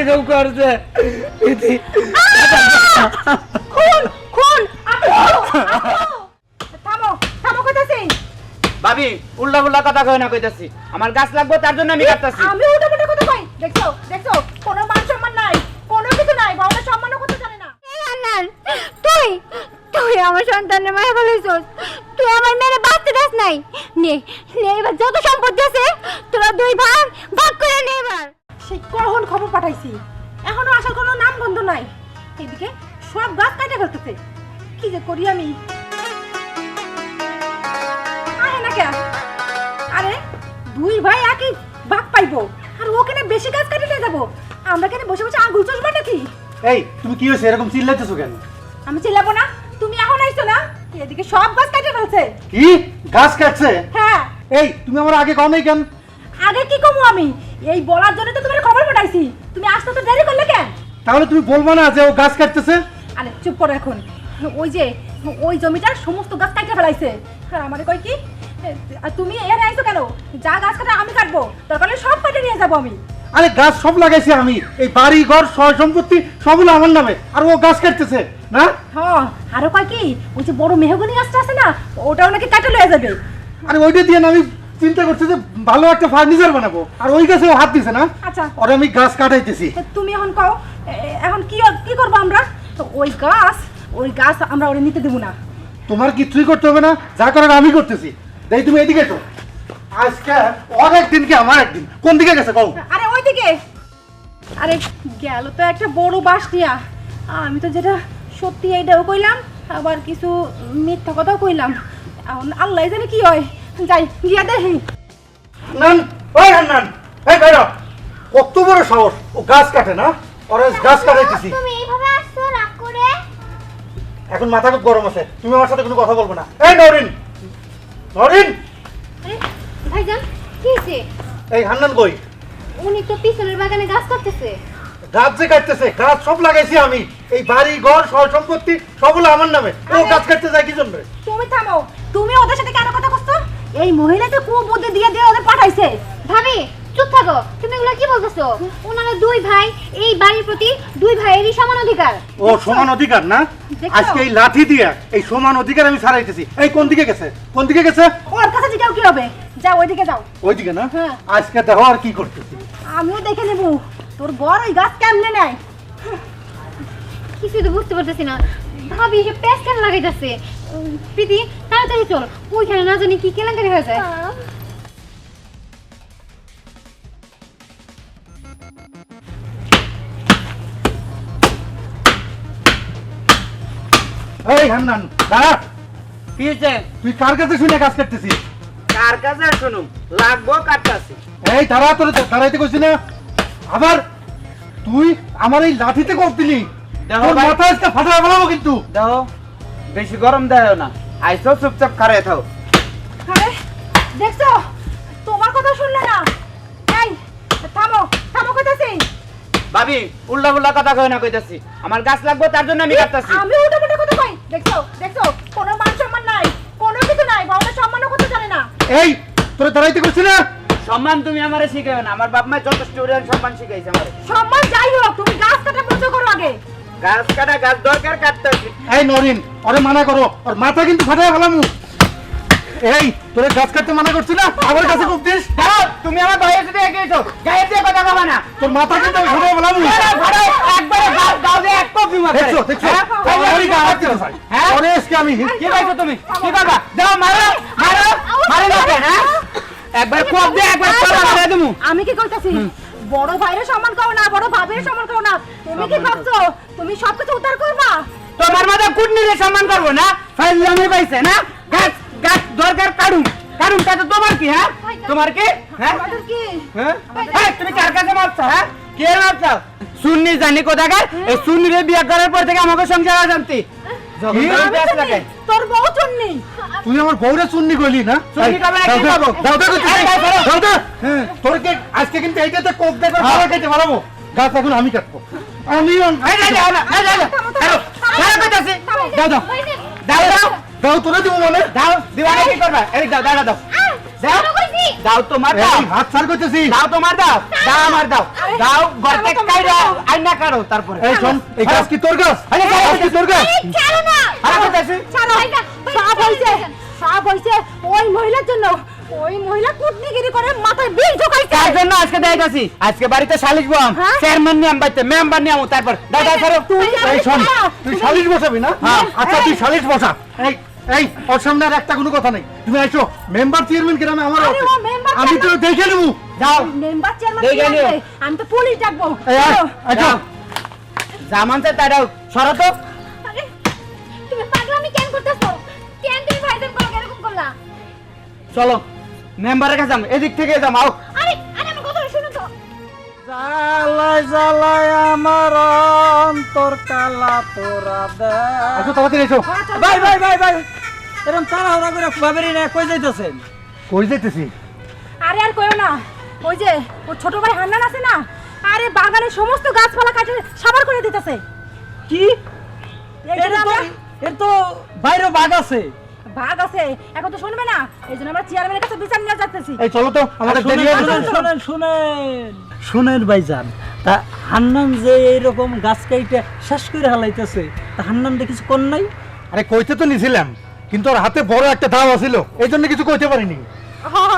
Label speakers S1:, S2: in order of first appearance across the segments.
S1: এরকম করছে ইতি
S2: খুন খুন থামো থামো কইতাছি।
S1: ভাবি উল্টা উল্টা কথা কই না কইতাছি। আমার গাছ লাগবে তার জন্য আমি কাটতাছি।
S2: আমি উল্টা পাল্টা কথা কই? দেখছ দেখছ কোনো মান সম্মান নাই কোনো কিছু নাই বাবা সম্মানও করতে জানে না।
S3: এই আন্নান তুই তুই আমার সন্তানের মায়া ফেলেছিস তুই আমার মেয়ের বাঁচতে দাস নাই। নে নে এবার যত সম্পত্তি আছে তোরা দুই ভাগ ভাগ করে নে এবার।
S2: সেই কখন খবর পাঠাইছি? এখনও আসার কোনো নাম গন্ধ নাই। এদিকে সব গাছ কাটে ফেলতেছে। কি যে করি আমি? আহে না কে আরে দুই ভাই একই ভাগ পাইবো। আর ওখানে বেশি গাছ কাটে নিয়ে যাব? আমরা কেন বসে বসে আঙ্গুল চষবো নাকি?
S4: এই তুমি কি হয়েছে? এরকম চিল্লাইতেছো কেন?
S2: আমি চিল্লাবো না। তুমি এখন আইছো না? এদিকে সব গাছ কাটে ফেলছে।
S4: কি? গাছ কাটছে?
S2: হ্যাঁ।
S4: এই তুমি আমার আগে কও নাই কেন?
S2: আগে কি কমু আমি? এই বলার জন্য তো তোমার খবর পাঠাইছি। তুমি আসতে তো দেরি করলে কেন?
S4: তাহলে তুমি বলব না যে ও গাছ কাটতেছে?
S2: আরে চুপ করো এখন। ওই যে ওই জমিটার সমস্ত গাছ কাটতে ফেলাইছে। আর আমারে কই কি আর তুমি এর আইছো কেন? যা গাছ কাটা আমি কাটবো। দরকার হলে সব কাটে নিয়ে যাব আমি।
S4: আরে গাছ সব লাগাইছি আমি। এই বাড়ি ঘর সয় সম্পত্তি সবগুলো আমার নামে। আর ও গাছ কাটতেছে না?
S2: হ্যাঁ আরও কয় কি ওই যে বড় মেহগনি গাছটা আছে না ওটাও নাকি কাটে লয়ে যাবে।
S4: আরে ওইটা দিয়ে না আমি চিন্তা করছি যে ভালো একটা ফার্নিচার বানাবো। আর ওই গাছে ও হাত দিছে না।
S2: আচ্ছা।
S4: ওরে আমি গাছ কাটাইতেছি।
S2: তুমি এখন কও এখন কি কি করব আমরা? তো ওই গাছ ওই গাছ আমরা ওরে নিতে দেবো না।
S4: তোমার কিছুই করতে হবে না যা করার আমি করতেছি। দেই তুমি এদিকে তো আজকে ওর একদিন কি আমার একদিন। কোন দিকে গেছে কও?
S2: আরে ওইদিকে। আরে গেল তো একটা বড় বাস দিয়া আমি তো যেটা সত্যি এইটাও কইলাম আবার কিছু মিথ্যা কথাও কইলাম। এখন আল্লাহ জানে কি হয়। যাই গিয়া দেখি।
S4: নান ওই নান এই বাইরা। কত বড় সাহস। ও গাছ কাটে না? ওর গাছ কাটাইতেছি।
S3: তুমি এইভাবে আসছো রাগ করে?
S4: এখন মাথা খুব গরম আছে। তুমি আমার সাথে কোনো কথা বলব না। এই নরিন নরিন।
S3: ভাইজান কি হয়েছে?
S4: এই হান্নান কই?
S3: উনি তো পিছনের বাগানে গাছ কাটতেছে।
S4: গাছ যে কাটতেছে গাছ সব লাগাইছি আমি। এই বাড়ি ঘর সয় সম্পত্তি সবগুলো আমার নামে। ও গাছ কাটতে যায় কি জন্য?
S2: তুমি থামো তুমি ওদের সাথে কেন এই মহিলাকে কুবুদ্ধি দিয়ে দিয়ে ওদের পাঠাইছে।
S3: ভাবি চুপ থাকো। তুমি এগুলো কি বলতেছো? ওনারা দুই ভাই এই বাড়ির প্রতি দুই ভাইয়েরই সমান অধিকার।
S4: ও সমান অধিকার না? আজকে এই লাঠি দিয়ে এই সমান অধিকার আমি ছাড়াইতেছি। এই কোন দিকে গেছে? কোন দিকে গেছে?
S2: ওর কাছে জিজ্ঞাও কি হবে? যাও ওইদিকে যাও।
S4: ওইদিকে না?
S2: হ্যাঁ।
S4: আজকে দেখো আর কি করতেছি।
S2: আমিও দেখে নেব। তোর বড় ওই গাছ কেমনে নেয়?
S3: কিছুই তো বুঝতে পারতেছি না। ভাবি যে প্যাস কেন লাগাইতেছে? প্রীতি তাড়াতাড়ি চল। ওইখানে না জানি কি কেলেঙ্কারি হয়ে যায়।
S4: এই হান্নান দাঁড়া।
S1: কি হয়েছে
S4: তুই কার কাছে শুনে গাছ কাটতেছিস
S1: কার কাছে শুনুম? লাগবো কাটতাছি
S4: এই দাঁড়া তোর দাঁড়াইতে কইছি না। আবার তুই আমার এই লাঠিতে কোপ দিলি।
S1: দেখো
S4: মাথা আজকে ফাটায় ফেলাবো কিন্তু।
S1: দেখো বেশি গরম দেয় না। আইসো চুপচাপ খারে থাও
S2: আরে দেখছ? তোমার কথা শুনলে না? এই থামো থামো কইতাছি।
S1: ভাবি উল্টা উল্টা কথা কই না কইতাছি। আমার গাছ লাগবে তার জন্য আমি কাটতাছি
S2: আমি উল্টো পাল্টা কথা কই? দেখছ দেখছ? কোনো মান সম্মান নাই কোনো কিছু নাই বাবা সম্মানও করতে জানে না।
S4: এই তোর দাঁড়াইতে কইছি না?
S1: সম্মান তুমি আমারে শিখাবে না আমার বাপ মা যথেষ্ট সম্মান শিখাইছে আমারে।
S2: সম্মান যাই হোক তুমি গাছ কাটা বন্ধ করো আগে।
S1: গাছ কাটা গাছ দরকার কাটতেছি
S4: এই নরিন ওরে মানা করো ওর মাথা কিন্তু ফাটায় ফেলামু এই তোরে গাছ কাটতে মানা করছি না আমার কাছে কোপ দিস
S1: তুমি আমার ভাইয়ের সাথে এগিয়েছো গায়ের দিয়ে কথা বলবা না
S4: তোর মাথা কিন্তু আমি ফাটায় ফেলামু
S1: একবারে দিয়ে এক কপি
S4: দেখছ দেখছ
S1: হ্যাঁ?
S4: গা হাত।
S1: হ্যাঁ?
S4: ওরে আজকে আমি
S1: কি পাইছো তুমি কি পাবা দাও মারো মারো মারো না হ্যাঁ একবার কোপ দিয়ে একবার কলা মারা দেবো
S2: আমি কি কইতাছি বড় ভাইয়ের সম্মান করো না বড় ভাবের সম্মান করো না। তুমি কি ভাবছ? তুমি সবকিছু উদ্ধার করবা?
S1: তোমার মতো কুটনিরে সম্মান করব না? ফাইজলামি পাইছে না? গাছ গাছ দরকার কাটুন কাটুন তাতে তোমার কি হ্যাঁ? তোমার কি হ্যাঁ? হ্যাঁ? তুমি কার কাছে মারছো হ্যাঁ? কে মারছো সুন্নি জানি কোথাকার? এই সুন্নিরে বিয়ে করার পর থেকে আমাকে সংসার অশান্তি।
S2: তোর বউ চুন্নি
S4: তুই আমার বউরে চুন্নি কইলি না
S1: চুন্নি
S4: কাবে
S1: কি খাব
S4: দাও দাও দাও দাও তোর কে আজকে কিন্তু এইটাতে কোপ দেখো আমার কাছে বাড়াবো গাছ এখন আমি কাটবো আমি
S1: এই না দাও দাও দাও
S4: তোরা দিব মনে
S1: দাও দিবা কি করবা এই দাও দাও দাও দাও। দাও তোমার দাও।
S4: হাত ছাড় করতেছি।
S1: দাও তোমার দাও। দাও। আমার দাও। দাও গর্তে কাইরা আইনা কাটো তারপরে।
S4: এই শোন এই গাছ কি তোর গাছ?
S1: আরে,
S4: গাছ কি তোর গাছ?
S3: ছাড়ো না।
S1: আরে কোথায়
S2: ছাড়ো সাপ হয়েছে সাপ হয়েছে ওই মহিলার জন্য ওই মহিলা কুটনিগিরি করে মাথায় বিষ ঢোকাইছে।
S1: তার জন্য আজকে দেখাইতাছি আজকে বাড়িতে শালিশ বম
S2: হ্যাঁ?
S1: চেয়ারম্যান নিয়ম বাইতে মেম্বার নিয়ম তারপর। দাও দাও
S2: তুই
S4: এই শোন তুই সালিশ বসাবি না?
S1: হ্যাঁ।
S4: আচ্ছা তুই সালিশ বসা। এই ওর সামনে আর একটা কোনো কথা নেই। তুমি আইছো মেম্বার চেয়ারম্যান গ্রামে আমার
S2: আরে ও member
S4: আমি তো দেখে নেব।
S1: যাও।
S2: মেম্বার চেয়ারম্যান
S1: দেখে নিও।
S2: আমি তো পুলিশ ডাকবো।
S4: এই। আইছো
S1: যাও। জামানতে তারাও সরো তো।
S3: আরে তুমি পাগলামি কেন করতেছো? কেন তুমি ভাইজান করো এরকম করলা?
S1: চলো। মেম্বারের কাছে যাম। এদিক থেকে যাম। আও।
S3: আরে আরে আমার কথা শুনো তো।
S5: জ্বালায় জ্বালায় আমার অন্তর কালা তোরা দে
S4: আইছো তাড়াতাড়ি আইছো
S2: হ্যাঁ, বাই
S5: ভাই
S2: চলো।
S5: এরকম তাড়াহুড়া করে ভাবেরি না কই যাইতেছেন?
S4: কই যাইতেছি?
S2: আরে আর কইও না ওই যে ওর ছোট ভাই হান্নান আছে না আরে বাগানের সমস্ত গাছপালা কাটে সাবার করে দিতেছে।
S5: কি? এর তো
S2: আমরা
S5: এর তো বাইরে বাঘ আছে।
S2: ভাগ আছে এখন তো শুনবে না এই জন্য আমরা চেয়ারম্যানের কাছে বিচার নিয়ে যাচ্তেছি।
S4: এই চলো তো আমাদের দেরি হয়ে
S5: শুনেন
S4: যাচ্ছে
S5: শুনেন শুনেন। শুনেন ভাইজান তা হান্নান যে এইরকম গাছ কাইটে শেষ করে হালাইতেছে তা হান্নান কিছু কর নাই?
S4: আরে কইতে তো নিছিলাম। কিন্তু ওর হাতে বড় একটা দাও আছিল। এই জন্য কিছু কইতে পারিনি।
S2: হ হ,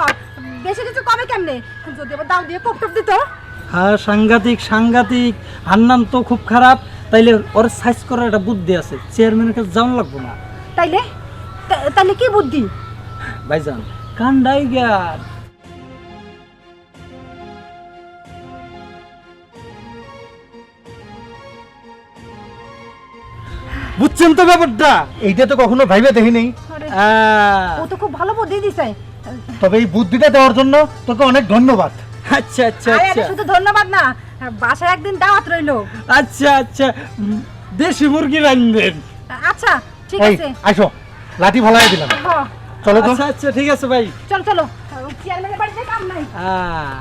S2: বেশি কিছু কমে কেমনে? যদি আবার দাও দিয়ে কোপ টোপ দিত।
S5: হ্যাঁ সাংঘাতিক সাংঘাতিক। হান্নান তো খুব খারাপ। তাইলে ওর সাইজ করার একটা বুদ্ধি আছে। চেয়ারম্যানের কাছে যাওয়া লাগবো না।
S2: তাইলে? তাইলে কি বুদ্ধি?
S5: ভাইজান কান্ডাই জ্ঞান
S4: বুঝছেন তো ব্যাপারটা? এইটা তো কখনো ভাইবে দেখি নেই।
S2: ও তো খুব ভালো বুদ্ধি দিছে।
S4: তবে এই বুদ্ধিটা দেওয়ার জন্য তোকে অনেক ধন্যবাদ।
S5: আচ্ছা আচ্ছা
S2: আরে
S5: আচ্ছা।
S2: এটা শুধু ধন্যবাদ না বাসায় একদিন দাওয়াত রইল।
S5: আচ্ছা আচ্ছা। দেশি মুরগি রাখবেন
S2: আচ্ছা ঠিক আছে।
S4: আসো লাঠি ভালাই দিলাম। চলো তো।
S5: আচ্ছা আচ্ছা ঠিক আছে ভাই।
S2: চলো চলো। চেয়ারম্যানের বাড়িতে কাম নাই।
S5: আহ,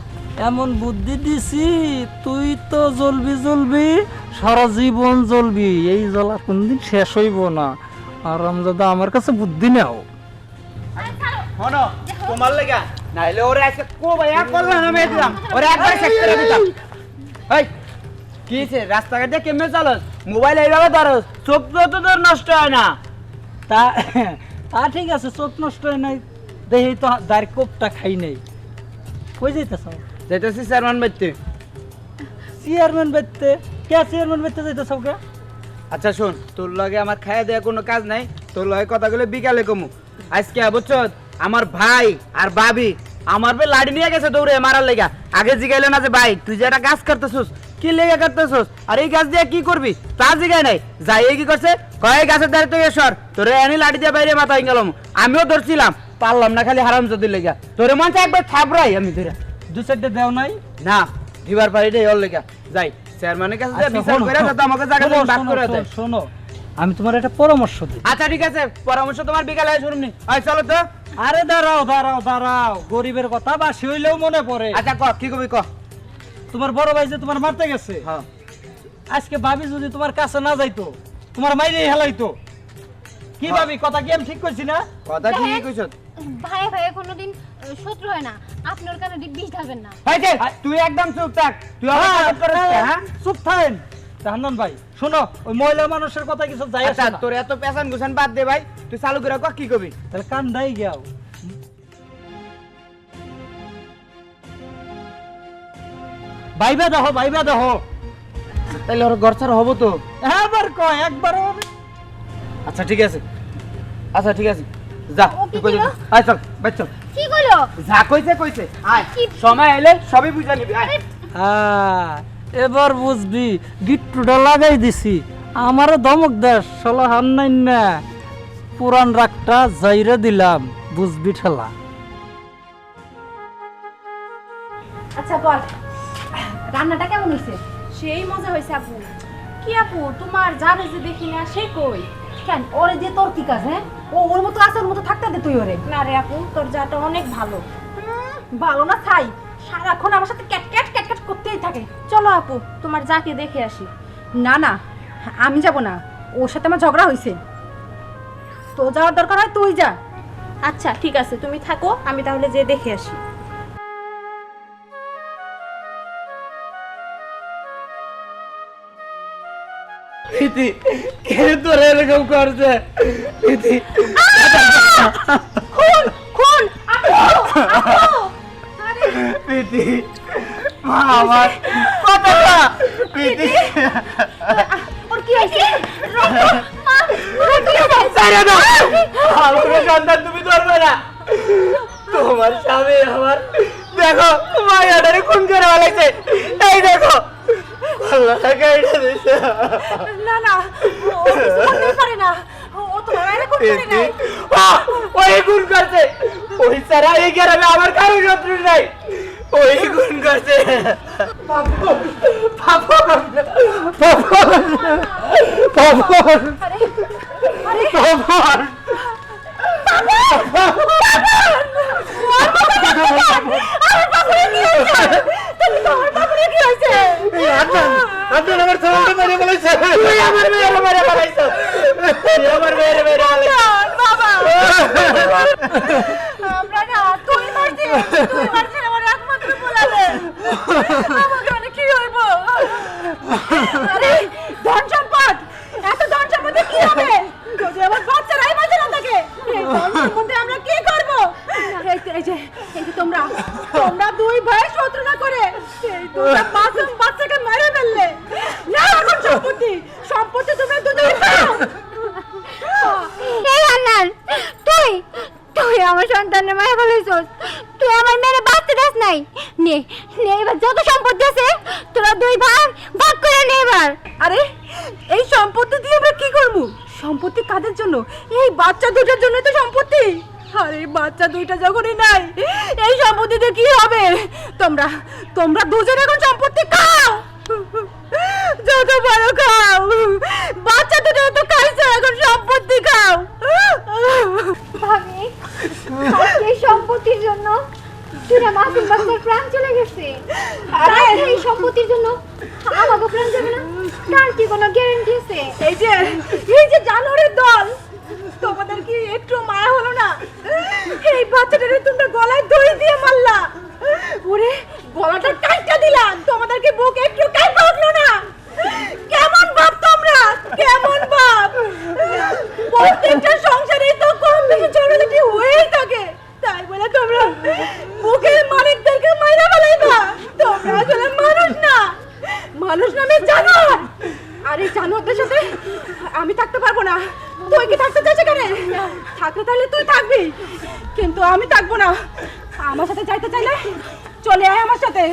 S5: এমন বুদ্ধি দিছি তুই তো জ্বলবি জ্বলবি সারা জীবন জ্বলবি। এই জ্বলা কোনদিন শেষ হইব না। আর দাদা আমার কাছে বুদ্ধি নাও।
S1: হনো তোমার লাগা। নাইলে ওরে আজকে কো ভাইয়া করলাম না দিলাম ওরে একবার চেক করে দিতাম। এই কি হইছে? রাস্তাঘাটে কেমনে চালস? মোবাইল এইভাবে ধরস চোখ তো তো তোর নষ্ট হয় না।
S5: তা তা ঠিক আছে চোখ নষ্ট হয় নাই। দেখি তো দাঁড় কোপটা খাই নাই। কই যাইতেছ?
S1: যাইতেছি চেয়ারম্যান বাইতে
S5: চেয়ারম্যান কে চেয়ারম্যান বেচতে যাইতেছ কে
S1: আচ্ছা শোন তোর লগে আমার খাইয়া দেওয়া কোনো কাজ নাই তোর লগে কথাগুলো বিকালে কমু। আজকে বুঝছ? আমার ভাই আর ভাবি আমার বে লাড়ি নিয়ে গেছে দৌড়ে মারার লেগা। আগে জিগাইলে না যে ভাই তুই যে একটা গাছ কাটতেছিস কি লেগে কাটতেছিস আর এই গাছ দিয়ে কি করবি? তা জিগাই নাই। যাই কি করছে? কয় গাছের দ্বারা তুই সর তোরে এনে লাড়ি দিয়ে বাইরে মাথা গেলাম। আমিও ধরছিলাম পারলাম না খালি হারাম যদি লেগা। তোরে মন একবার থাবরাই আমি ধরে।
S5: দু চারটে দেও নাই?
S1: না দিবার পারি রে ওর লেগা। যাই চেয়ারম্যানের কাছে যা
S5: আচ্ছা,
S1: বিচার করে যাতে আমাকে জায়গা
S5: শোনো,
S1: ভাগ করে দেয়
S5: শোনো আমি তোমার একটা পরামর্শ দিই।
S1: আচ্ছা ঠিক আছে পরামর্শ তোমার বিকালে শুনুনি আয় চলো তো।
S5: আরে দাঁড়াও দাঁড়াও দাঁড়াও গরিবের কথা বাসি হইলেও মনে পড়ে।
S1: আচ্ছা ক কি কবি ক?
S5: তোমার বড় ভাই যে তোমার মারতে গেছে
S1: হ্যাঁ।
S5: আজকে ভাবি যদি তোমার কাছে না যাইতো তোমার মাইরে হেলাইতো। কি
S1: হ্যাঁ।
S5: ভাবি কথা কি আমি ঠিক করছি না?
S1: কথা ঠিকই কইছ?
S3: ভাই ভাই কোনোদিন শত্রু হয় না। আপনি ওর কানে বিষ ঢালবেন না।
S1: তুই একদম চুপ থাক। তুই আমার
S5: হ্যাঁ,
S1: সাপোর্ট হ্যাঁ
S5: চুপ থাকেন। জাহান্নান ভাই শোনো ওই মহিলা মানুষের কথা কিছু যাই
S1: আচ্ছা
S5: আসে না।
S1: তোর এত গুছান বাদ দে ভাই তুই চালু করে ক কি কবি?
S5: তাহলে কান দাই বাইবা দেখো
S1: তাহলে ওর ঘর ছাড়া হব তো?
S5: একবার কয় একবার
S1: আচ্ছা ঠিক আছে। আচ্ছা ঠিক আছে। যা তুই কই আয় চল বাই চল।
S3: কি কইলো
S1: যা কইছে কইছে। আয় সময় এলে সবই বুঝা নিবি আয়।
S5: হ্যাঁ এবার বুঝবি গিট্টুটা লাগাই দিছি। আমারও ধমক দেশ শালা হান নাই না। পুরান রাগটা জাইরে দিলাম বুঝবি ঠেলা।
S2: আচ্ছা বল। রান্নাটা কেমন হয়েছে সেই মজা হয়েছে আপু। কি আপু তোমার যাবে যে দেখি না সে কই? কেন? ওরে যে তোর কি কাজ হ্যাঁ? ও ওর মতো আছে ওর মতো থাকতে দে তুই ওরে। না রে আপু তোর যাটা অনেক ভালো। ভালো না ছাই। সারাক্ষণ আমার সাথে ক্যাট ক্যাট ক্যাট ক্যাট করতেই থাকে। চলো আপু তোমার যাকে দেখে আসি। না না আমি যাব না। ওর সাথে আমার ঝগড়া হয়েছে তো যাওয়ার দরকার হয় তুই যা।
S6: আচ্ছা ঠিক আছে তুমি থাকো আমি তাহলে যে দেখে আসি।
S1: প্রীতি কে তোর এরকম করছে? প্রীতি
S2: খুন খুন
S1: প্রীতি মা আমার কথাটা প্রীতি।
S2: ওর কি হয়েছে?
S1: ছেড়ে দাও। আমার সন্তান তুমি ধরবে না। তোমার স্বামী আমার দেখো মায়াটারে খুন করে ফেলেছে। এই দেখো আল্লাহ টাকা এটা দিছে
S2: না না ও কিছু করতে পারে না। ও তোমার মায়ের খুন করে
S1: প্রীতি
S2: নাই।
S1: আহ, ওই খুন করছে। ওই ছাড়া এই গ্রামে আমার কারও শত্রু নাই। ওই খুন করছে।
S2: আরে আরে।
S4: পাপন এই আদনান ছেলেকে মেরে ফেলেছে।
S1: তুই আমার মেয়ের মেরে ফেলাইছো। তুই আমার মেয়ের মেরে ফেলাইছো।
S2: বাবা। আমরা না তুই মারছিস তুই মারছিস আমার একমাত্র বলালে আমাকে মানে কি হইব? আরে ধন সম্পদ এত ধন সম্পদে কি হবে যদি আমার বাচ্চারাই বাঁচে না থাকে এই ধন সম্পদে আমরা কি করব এই যে- এই যে এই যে তোমরা তোমরা দুই ভাই শত্রু না করে এই দুটা মাসুম বাচ্চাকে মেরে ফেললে না এখন সম্পত্তি সম্পত্তি তোমরা দুজনে পাও
S3: এই হান্নান তুই তুই আমার সন্তানের মায়া ফেলেছিস তুই আমার মেয়ের বাঁচতে দাস নাই নে নে এবার যত সম্পত্তি আছে তোরা দুই ভাগ ভাগ করে নে এবার
S2: আরে এই সম্পত্তি দিয়ে আমরা কি করব? সম্পত্তি কাদের জন্য? এই বাচ্চা দুটার জন্য তো সম্পত্তি। আরে, বাচ্চা দুইটা যখনই নাই, এই সম্পত্তিতে কি হবে? তোমরা তোমরা দুজন এখন সম্পত্তি খাও। যত বড় খাও। বাচ্চা দুটো তো খাইছো, এখন সম্পত্তি খাও।
S3: ভাবি এই সম্পত্তির জন্য দুটা মাসুম বাচ্চার প্রাণ চলে গেছে?
S2: আরে!
S3: আরে এই সম্পত্তির জন্য? আমাকে প্রাণ যাবে না? তার কি কোনো গ্যারান্টি আছে?
S2: এই যে এই যে জানোয়ারের দল তোমাদের কি একটু মায়া হলো না? এই বাচ্চাটারে তোমরা গলায় দড়ি দিয়ে মারলা। ওরে গলাটা কাটটা দিলাম তোমাদেরকে বুক একটু কাটতে উঠল না। কেমন বাপ তোমরা? কেমন বাপ? প্রত্যেকটা সংসারে তো কম বেশি ঝগড়াঝাটি হয়েই থাকে তাই বলে তোমরা বুকের মালিকদেরকে মাইরা ফেলাইবা তোমরা আসলে মানুষ না মানুষ নামে জানোয়ার আরে জানোয়ারদের সাথে আমি থাকতে পারব না তুই কি থাকতে চাইছে কেন থাকতে তাহলে তুই থাকবি। কিন্তু আমি থাকব না। আমার সাথে যাইতে চাইলে চলে আয় আমার সাথে।